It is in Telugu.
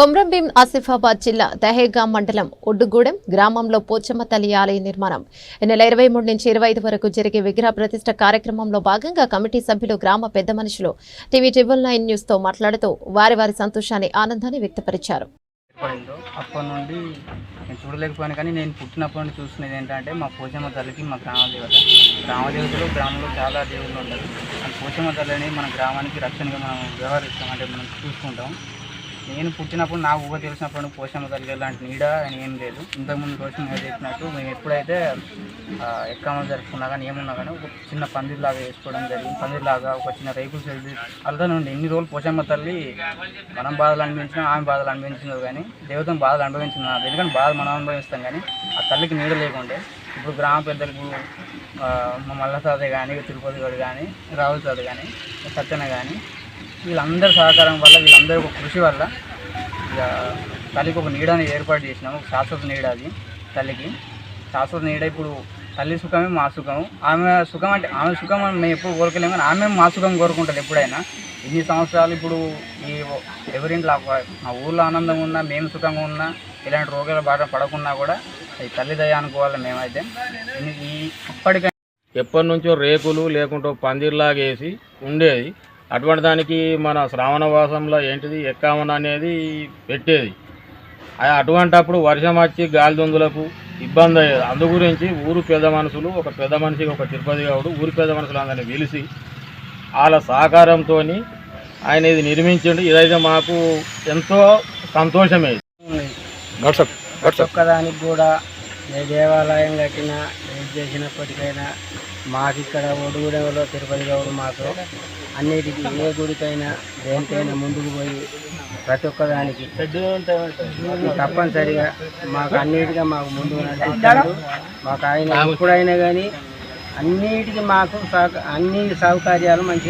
కొమ్రంభీం ఆసిఫాబాద్ జిల్లా దహేగా మండలం ఒడ్డుగూడెం గ్రామంలో పోచమ్మ తల్లి ఆలయ నిర్మాణం. ఈ నెల ఇరవై మూడు నుంచి ఇరవై ఐదు వరకు జరిగే విగ్రహ ప్రతిష్ట కార్యక్రమంలో భాగంగా కమిటీ సభ్యులు గ్రామ పెద్ద మనుషులు టీవీ ట్రిబుల్ నైన్ న్యూస్తో మాట్లాడుతూ వారి వారి సంతోషాన్ని ఆనందాన్ని వ్యక్తపరిచారు. అప్పటి నుండి నేను చూడలేకపోయాను కానీ నేను పుట్టినప్పటి నుండి చూస్తున్నది ఏంటంటే మా పోచమ్మ తల్లికి మా గ్రామ దేవత. గ్రామ దేవతలు గ్రామంలో చాలా దేవుళ్ళు ఉంటారు. ఆ పోచమ్మ తల్లిని మన గ్రామానికి రక్షణగా మనం వ్యవహరిస్తాం అంటే మనం చూసుకుంటాం నేను పుట్టినప్పుడు నాకు ఊహ తెలిసినప్పుడు పోషమ్మ తల్లి లాంటి నీడ అని ఏం లేదు. ఇంతకుముందు రోజు నేను చెప్పినట్టు మేము ఎప్పుడైతే ఎక్కడ జరుపుకున్నా కానీ ఏమున్నా కానీ ఒక చిన్న పందిరిలాగా వేసుకోవడం జరిగింది. పందిరిలాగా ఒక చిన్న రేకులు చేసి అలా నుండి ఎన్ని రోజులు పోషమ్మ తల్లి మనం బాధలు అనిపించినా ఆమె బాధలు అనుభవించినది కానీ దేవతం బాధలు అనుభవించిన ఎందుకంటే బాధ మనం అనుభవిస్తాం కానీ ఆ తల్లికి నీడ లేకుండే. ఇప్పుడు గ్రామ పెద్దలకు మా మల్లసాదే కానీ తిరుపతి గడు కానీ రావుల తాత కానీ సత్యన కానీ వీళ్ళందరి సహకారం వల్ల వీళ్ళందరి ఒక కృషి వల్ల తల్లికి ఒక నీడని ఏర్పాటు చేసినాము. శాశ్వత నీడ అది తల్లికి. శాశ్వత నీడ ఇప్పుడు తల్లి సుఖమే మా సుఖం ఆమె సుఖం అంటే ఆమె సుఖం అని మేము ఎప్పుడు కోరుకోలేము కానీ ఆమె మా సుఖం కోరుకుంటుంది ఎప్పుడైనా. ఇన్ని సంవత్సరాలు ఇప్పుడు ఈ ఎవరింట్లో మా ఊళ్ళో ఆనందంగా ఉన్నా మేము సుఖంగా ఉన్నా ఇలాంటి రోగాల బాట పడకున్నా కూడా ఈ తల్లి దయ అనుకోవాలి మేమైతే. ఈ ఇప్పటికైనా ఎప్పటి నుంచో రేకులు లేకుంటే పందిర్లాగా వేసి ఉండేది. అటువంటి దానికి మన శ్రావణ వాసంలో ఏంటిది? ఎక్కామన అనేది పెట్టేది. ఆ- అటువంటప్పుడు వర్షం వచ్చి గాలి దొందులకు ఇబ్బంది అయ్యేది. అందు గురించి ఊరు పెద్ద మనుషులు ఒక పెద్ద మనిషికి ఒక తిరుపతి గౌడు ఊరి పెద్ద మనుషులు అందరినీ పిలిచి వాళ్ళ సహకారంతో ఆయన ఇది నిర్మించండి. ఇదైతే మాకు ఎంతో సంతోషమే ఒక్కదానికి కూడా ఏ దేవాలయం కట్టినా ఏం చేసినప్పటికైనా మాకు ఇక్కడ ఒడుగుడెవలో తిరుపతి గౌడు మాకు అన్నిటికీ ఏ గుడికైనా దేనికైనా ముందుకు పోయి ప్రతి ఒక్కదానికి తప్పనిసరిగా మాకు అన్నిటిగా మాకు ముందుకు నడిపిస్తాడు. మాకు ఆయన ఎప్పుడైనా కానీ అన్నిటికీ మాకు అన్ని సౌకర్యాలు మంచి